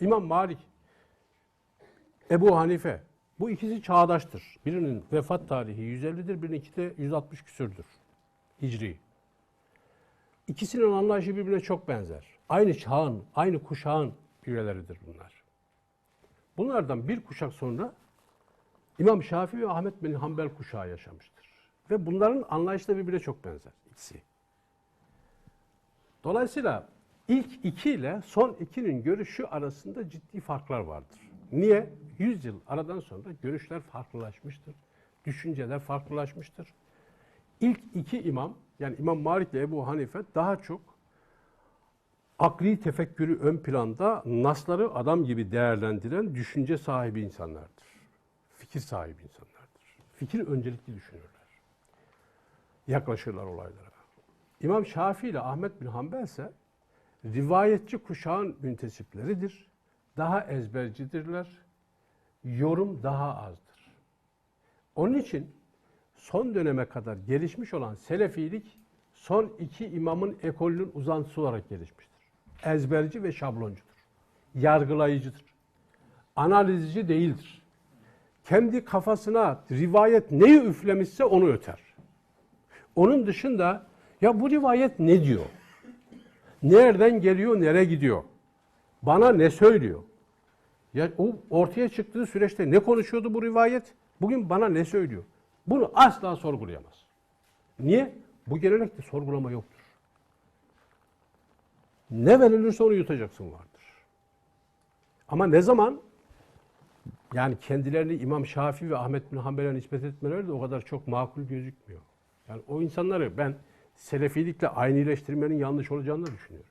İmam Malik, Ebu Hanife. Bu ikisi çağdaştır. Birinin vefat tarihi 150'dir, birininki de 160 küsürdür. Hicri. İkisinin anlayışı birbirine çok benzer. Aynı çağın, aynı kuşağın üyeleridir bunlar. Bunlardan bir kuşak sonra İmam Şafii ve Ahmet bin Hanbel kuşağı yaşamıştır. Ve bunların anlayışı da birbirine çok benzer ikisi. Dolayısıyla ilk iki ile son ikinin görüşü arasında ciddi farklar vardır. Niye? 100 yıl aradan sonra görüşler farklılaşmıştır. Düşünceler farklılaşmıştır. İlk iki imam yani İmam Malik ile Ebu Hanife daha çok akli tefekkürü ön planda nasları adam gibi değerlendiren düşünce sahibi insanlardır. Fikir sahibi insanlardır. Fikir öncelikli düşünürler. Yaklaşırlar olaylara. İmam Şafii ile Ahmet bin Hanbel ise rivayetçi kuşağın müntesipleridir. Daha ezbercidirler. Yorum daha azdır. Onun için son döneme kadar gelişmiş olan Selefilik son iki imamın ekolünün uzantısı olarak gelişmiştir. Ezberci ve şabloncudur. Yargılayıcıdır. Analizci değildir. Kendi kafasına rivayet neyi üflemişse onu öter. Onun dışında ya bu rivayet ne diyor? Nereden geliyor, nereye gidiyor? Bana ne söylüyor? Ya o ortaya çıktığı süreçte ne konuşuyordu bu rivayet? Bugün bana ne söylüyor? Bunu asla sorgulayamaz. Niye? Bu gelenekte sorgulama yoktur. Ne verilirse onu yutacaksın vardır. Ama ne zaman yani kendilerini İmam Şafii ve Ahmet bin Hanbel'e nispet etmeleri de o kadar çok makul gözükmüyor. Yani o insanları ben Selefilikle aynileştirmenin yanlış olacağını düşünüyorum.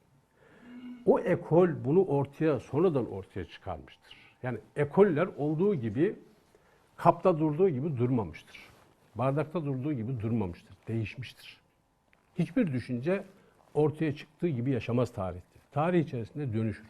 O ekol bunu ortaya sonradan ortaya çıkarmıştır. Yani ekoller olduğu gibi kapta durduğu gibi durmamıştır. Bardakta durduğu gibi durmamıştır. Değişmiştir. Hiçbir düşünce ortaya çıktığı gibi yaşamaz tarihte. Tarih içerisinde dönüşür.